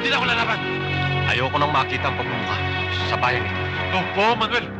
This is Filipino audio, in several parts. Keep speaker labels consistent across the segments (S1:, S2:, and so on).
S1: din ako lalaban.
S2: Ayoko nang makita ang pagmumukha sa bayan ito.
S1: Opo. Manuel!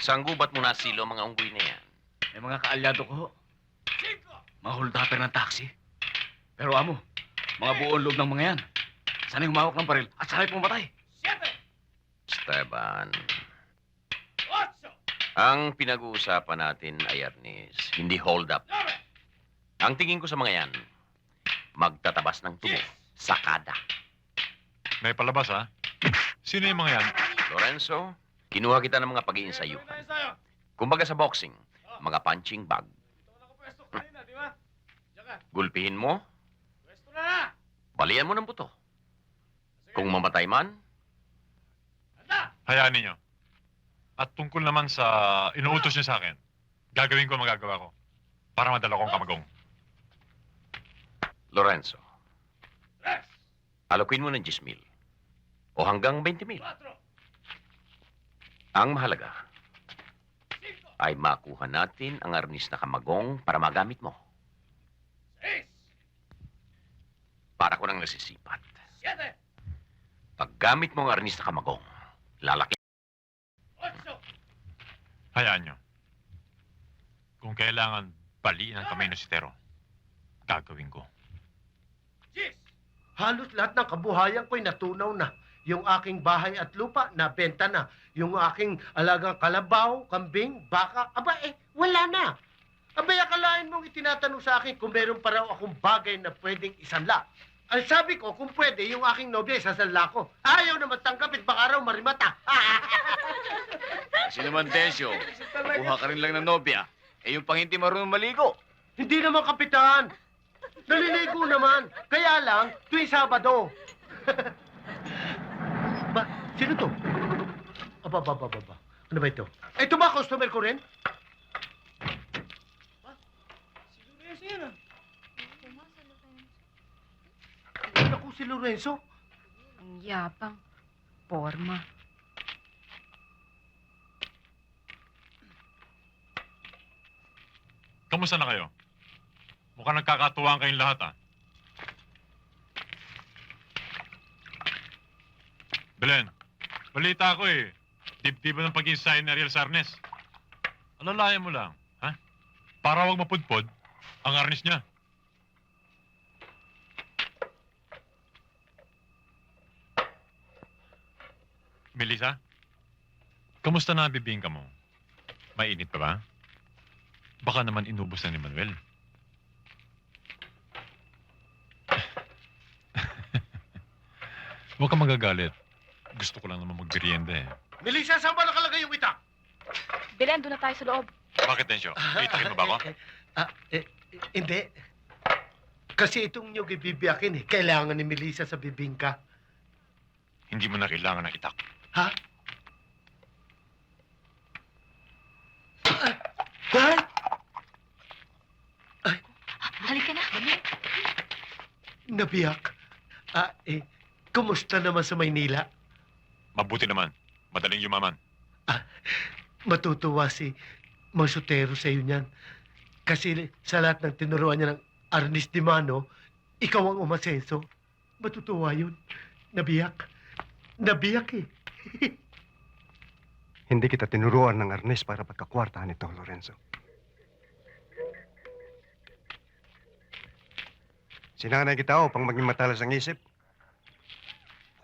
S2: Saan gubat mo nasilo ang mga unggoy na yan?
S3: May mga kaalyado ko. Mga holdapper ng taxi. Pero amo, mga buong loob ng mga yan. Sana'y humawak ng baril at sana'y pumatay.
S2: Esteban. Ang pinag-uusapan natin ay Arnis, hindi hold up. Ang tingin ko sa mga yan, magtatabas ng tubo, sakada.
S1: May palabas, ha? Sino yung mga yan?
S2: Lorenzo, kinuha kita ng mga pag-iinsayuhan. Kumbaga sa boxing, mga punching bag. Gulpihin mo, balian mo ng buto. Kung mamatay man,
S1: Hayaan ninyo. At tungkol naman sa inuutos niyo sa akin, gagawin ko ang magagawa ko para madala kong kamagong.
S2: Lorenzo, alokin mo ng 10 mil o hanggang 20 mil. Ang mahalaga ay makuha natin ang arnis na kamagong para magamit mo. Para ko nang nasisipat. Paggamit mo ang arnis na kamagong, lalaki.
S1: Hayaan nyo. Kung kailangan baliin ang kamay ng sitero, gagawin ko.
S4: Halos lahat ng kabuhayan ko'y natunaw na. Yung aking bahay at lupa, nabenta na. Yung aking alagang kalabaw, kambing, baka, aba eh, wala na. Abay, akalain mong itinatanong sa akin kung meron pa raw akong bagay na pwedeng isanla. Ang sabi ko, kung pwede, yung aking nobya isasanla ko. Ayaw na matanggapit, baka raw marimata.
S3: Kasi naman, Tensyo, kuha ka rin lang ng nobya. Eh, yung pang hindi marunong maligo.
S4: Hindi naman, kapitan. Naliligo naman. Kaya lang, tuwing Sabado. ba, sino to? Aba, ba, ba, ba, ba. Ano ba ito? Ito ba, customer ko rin? Naku, si Lorenzo.
S5: Ang yapang. Porma.
S1: Kamusta na kayo? Mukhang nagkakatuwaan kayong lahat, ha? Belen, balita ko eh. Dibdiba ng pag-iinsay ni Ariel Sarnes. Alalayan mo lang, ha? Para wag mapudpod ang arnis niya. Melissa, kamusta na bibingka mo? Mainit pa ba? Baka naman inubos na ni Manuel. Huwag kang magagalit. Gusto ko lang naman magbiryenda eh.
S4: Melissa, saan ba nakalagay yung itak?
S5: Bilen, doon na tayo sa loob.
S1: Bakit, Tensyo? Itakin mo ba ako?
S4: Ah, eh, eh, hindi. Kasi itong niyog ibibiyakin eh. Kailangan ni Melissa sa bibingka.
S1: Hindi mo na kailangan ng itak.
S4: Ha? Ah, Ha?
S5: Halika na. Dali.
S4: Nabiyak. Ah, eh, kumusta naman sa Maynila?
S1: Mabuti naman. Madaling yumaman.
S4: Matutuwa si Masutero sa iyo niyan. Kasi sa lahat ng tinuruan niya ng Arnis Di Mano, ikaw ang umasenso. Matutuwa yun. Nabiyak. Nabiyak eh.
S6: Hindi kita tinuruan ng arnes para pagkakwartahan ito, Lorenzo. Sinanay kita upang maging matalas ang isip.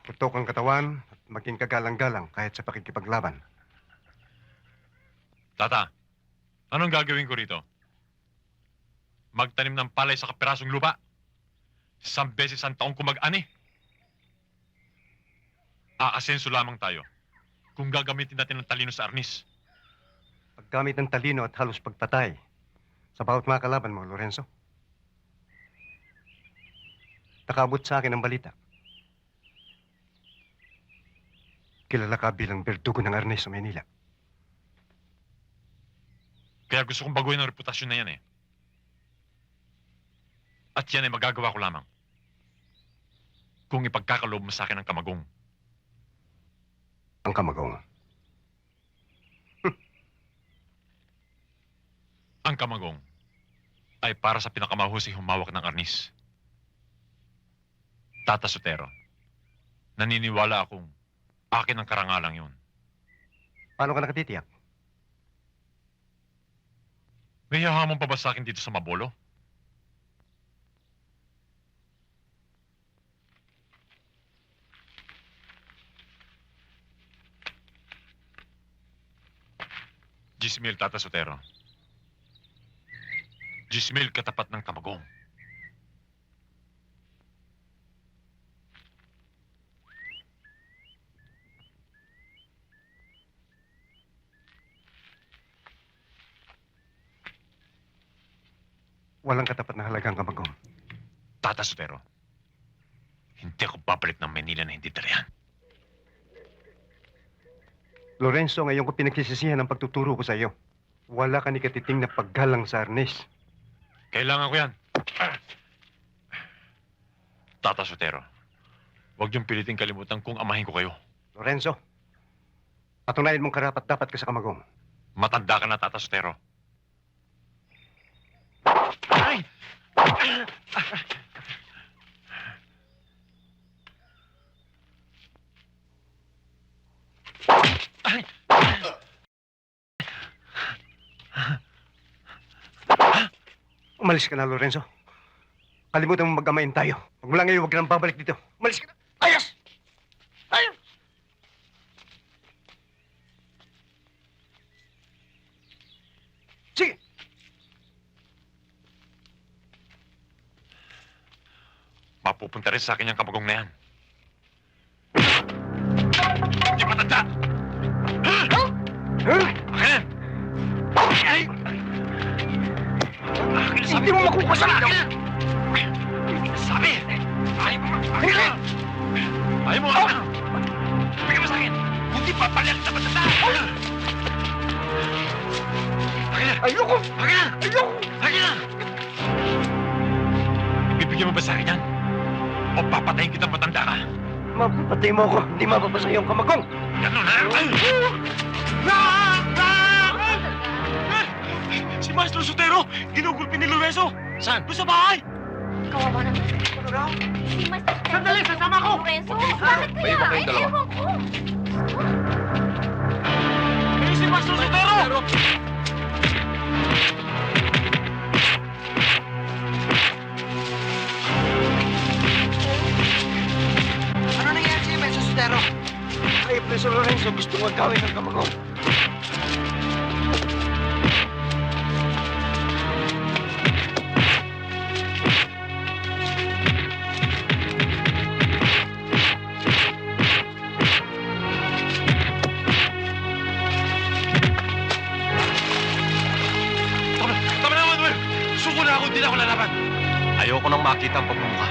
S6: Putok ang katawan at maging kagalang-galang kahit sa pakikipaglaban.
S1: Tata, anong gagawin ko rito? magtanim ng palay sa kapirasong lupa. Isang beses ang taong kumag-ani. Aasenso lamang tayo kung gagamitin natin ng talino sa arnis.
S6: Paggamit ng talino at halos pagpatay sa bawat mga kalaban, mga Lorenzo. Nakaabot sa akin ang balita. Kilala ka bilang berdugo ng arnes sa Manila.
S1: Kaya gusto kong baguhin ang reputasyon na yan eh. At yan ay magagawa ko lamang. Kung ipagkakaloob mo sa akin ang kamagong.
S6: Ang kamagong.
S1: Ang kamagong ay para sa pinakamahusay humawak ng arnis. Tata Sotero, naniniwala akong akin ang karangalang yun.
S6: Paano ka nakatitiyak?
S1: May hahamon pa ba sa akin dito sa Mabolo? Gismil, Tata Sotero. Gismil, katapat ng kamagong.
S6: Walang katapat na halagang kamagong.
S1: Tata Sotero. Hindi ako babalik ng Manila na hindi talihan.
S6: Lorenzo, ngayon ko pinagsisisihan ang pagtuturo ko sa iyo. Wala ka ni katiting na paggalang sa arnes.
S1: Kailangan ko yan. Tata Sotero, huwag niyong piliting kalimutan kung amahin ko kayo.
S6: Lorenzo, patunayan mong karapat dapat ka sa kamagong.
S1: Matanda ka na, Tata Sotero. Ay!
S6: Umalis ka na, Lorenzo. Kalimutan mo mag-amayin tayo. Huwag mo lang ngayon, huwag ka nang babalik dito. Umalis ka na.
S1: Sa akin yung kamagong na yan. Hindi matanda! Akin! Ay! Akin na sabi mo makuha sa akin! Sabi! Ayaw mo Akin na! Ayaw mo! Bigyan mo sa akin! Hindi papalit na matanda! Akin na!
S6: Ayoko!
S1: Akin na!
S6: Ayoko!
S1: Akin na! Ibibigyan mo ba sa akin yan? O papatayin kitang matanda ka?
S6: Mapapatay mo ako. Hindi mapapasa yung kamagong.
S1: Ganun na! Si Maestro Sotero! Ginugulpi ni Lorenzo! Saan? Doon sa bahay!
S5: Kawawa naman. Si Master
S4: Sandali, sasama ko!
S5: Lorenzo, bakit
S2: Kayo
S5: kaya?
S2: ba kayong
S5: Ay,
S2: dalawa?
S5: ewan ko.
S1: Eh, si Maestro Sotero!
S7: Ano Sotero?
S6: Ay, Preso Lorenzo, gusto mo gawin ng
S1: ako lalaban!
S2: Ayoko nang makita ang pagmumukha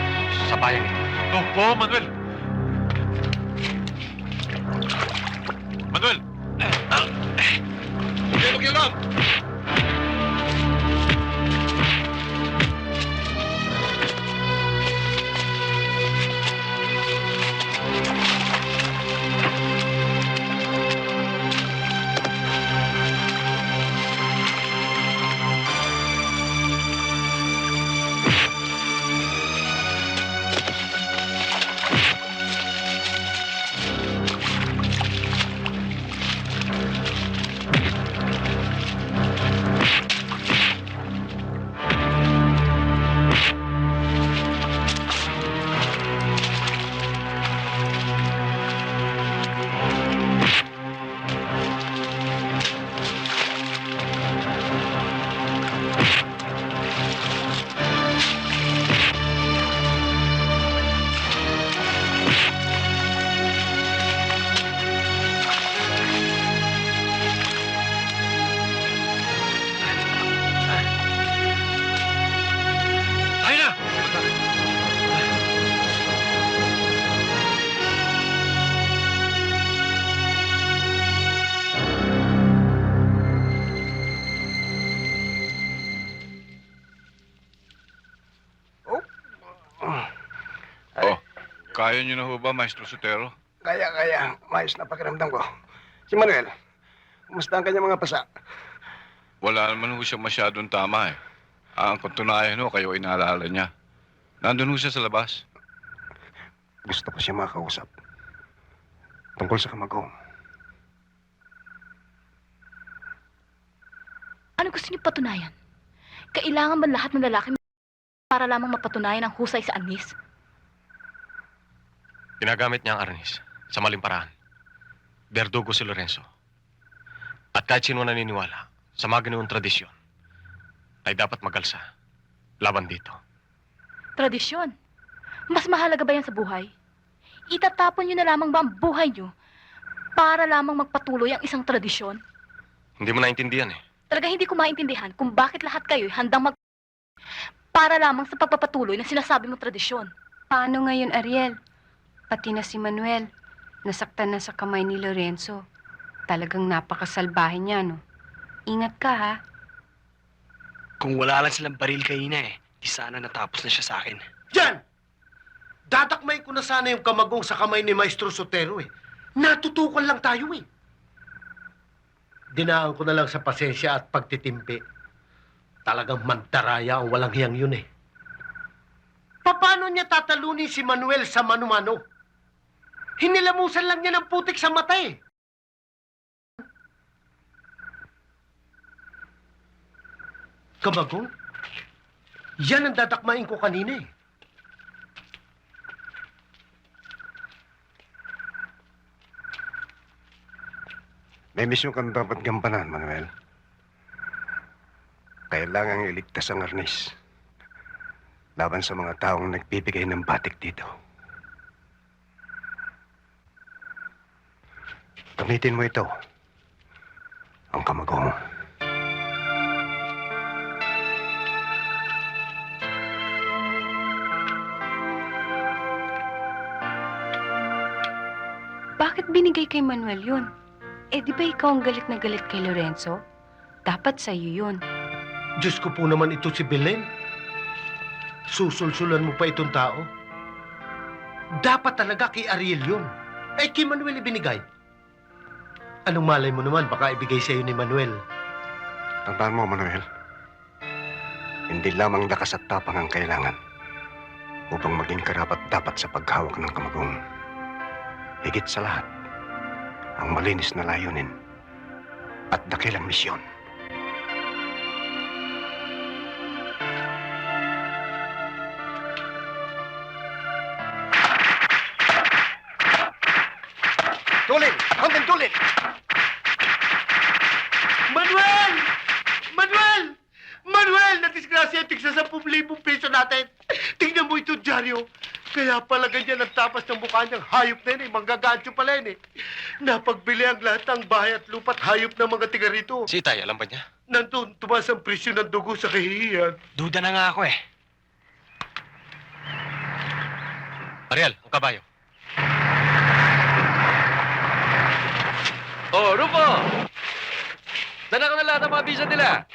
S2: sa bayang ito.
S1: Opo! Manuel!
S8: Kaya niyo na ho ba, Maestro Sotero?
S6: Kaya, kaya. Maayos na pakiramdam ko. Si Manuel, kumusta ang kanyang mga pasa?
S8: Wala naman ho siya masyadong tama eh. Ah, Ang katunayan ho, kayo inaalala niya. Nandun ho siya sa labas.
S6: Gusto ko siya makausap. Tungkol sa kamagong.
S5: Ano gusto niyo patunayan? Kailangan ba lahat ng lalaki para lamang mapatunayan ang husay sa anis?
S9: Ginagamit niya ang arnis sa maling paraan. Berdugo si Lorenzo. At kahit sino naniniwala sa mga ganoong tradisyon, ay dapat magalsa laban dito.
S5: Tradisyon. Mas mahalaga ba yan sa buhay? Itatapon niyo na lamang ba ang buhay niyo para lamang magpatuloy ang isang tradisyon?
S9: Hindi mo naintindihan eh.
S5: Talaga hindi ko maintindihan kung bakit lahat kayo handang mag... para lamang sa pagpapatuloy ng sinasabi mong tradisyon.
S10: Paano ngayon, Ariel? Pati na si Manuel, nasaktan na sa kamay ni Lorenzo. Talagang napakasalbahe niya, no? Ingat ka, ha?
S7: Kung wala lang silang baril kanina eh, di sana natapos na siya sa akin.
S4: Yan! Dadakmay ko na sana yung kamagong sa kamay ni Maestro Sotero eh. Natutukan lang tayo eh. Dinaan ko na lang sa pasensya at pagtitimpi. Talagang mantaraya ang walang hiyang yun eh. Paano niya tatalunin si Manuel sa manumano? Hinilamusan lang niya ng putik sa mata eh. Kamagong? Yan ang dadakmain ko kanina eh.
S6: May misyon kang dapat gampanan, Manuel. Kailangang iligtas ang arnis. Laban sa mga taong nagbibigay ng batik dito. Gamitin mo ito. Ang kamagong.
S10: Bakit binigay kay Manuel yun? Eh, di ba ikaw ang galit na galit kay Lorenzo? Dapat sa'yo yun.
S4: Diyos ko po naman ito si Belen. Susulsulan mo pa itong tao. Dapat talaga kay Ariel yun. Eh, kay Manuel ibinigay. Anong malay mo naman, baka ibigay sa'yo ni Manuel.
S6: Tandaan mo, Manuel. Hindi lamang lakas at tapang ang kailangan upang maging karapat dapat sa paghawak ng kamagong. Higit sa lahat, ang malinis na layunin at dakilang misyon.
S4: Tigsa sa libong piso natin. Tingnan mo ito, Diaryo. Kaya pala ganyan ang tapas ng mukha niyang hayop na yun eh. Manggagancho pala yun eh. Napagbili ang lahat ng bahay at lupa't hayop ng mga tiga rito.
S9: Si Itay, alam ba niya?
S4: Nandun, tumaas ang presyo ng dugo sa kahihiyan.
S7: Duda na nga ako eh.
S9: Ariel, ang kabayo.
S3: Oh, Rufo! Sana ka na lahat ng mga visa nila.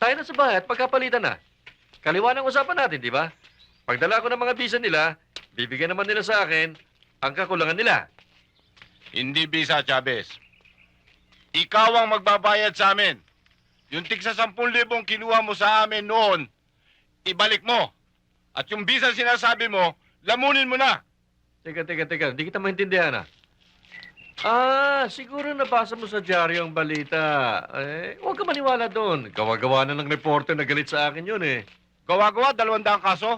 S3: Tayo na sa bahay at pagkapalitan na. Kaliwa ng usapan natin, di ba? Pagdala ko ng mga visa nila, bibigyan naman nila sa akin ang kakulangan nila.
S8: Hindi bisa, Chavez. Ikaw ang magbabayad sa amin. Yung tig sa 10,000 kinuha mo sa amin noon, ibalik mo. At yung bisa sinasabi mo, lamunin mo na.
S3: Teka, teka, teka. Hindi kita maintindihan, ah. Ah, siguro nabasa mo sa dyaryo ang balita. Eh, huwag ka maniwala doon. Gawa-gawa na ng reporter na galit sa akin yun, eh.
S8: Gawa-gawa, dalawang kaso.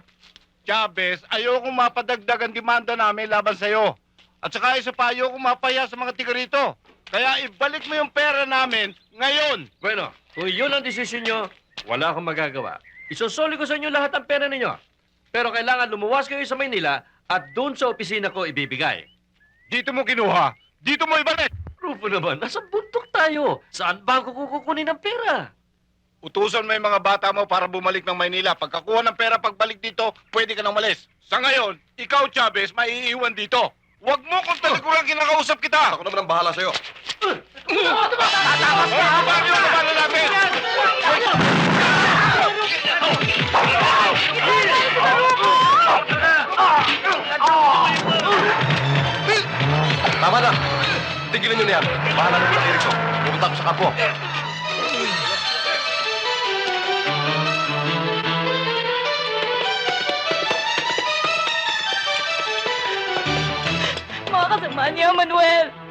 S8: Chavez, ayokong mapadagdag ang demanda namin laban sa'yo. At saka isa pa, ayokong mapaya sa mga tiga rito. Kaya ibalik mo yung pera namin ngayon.
S3: Bueno, kung yun ang desisyon nyo, wala akong magagawa. Isusoli ko sa inyo lahat ang pera ninyo. Pero kailangan lumuwas kayo sa Maynila at doon sa opisina ko ibibigay.
S8: Dito mo kinuha. Dito mo ibalik.
S3: Rufo naman, nasa bundok tayo. Saan ba ako kukukunin ng pera?
S8: Utusan mo yung mga bata mo para bumalik ng Maynila. Pagkakuha ng pera pagbalik dito, pwede ka nang umalis. Sa ngayon, ikaw, Chavez, maiiwan dito. Huwag mo kung talikuran kinakausap kita. Ako naman ang bahala sa'yo. Tatapos ka! Paano yung?
S9: Tigilan nyo na yan. Bahala na yung ko. Pupunta ako sa kampo.
S5: Niya, Manuel.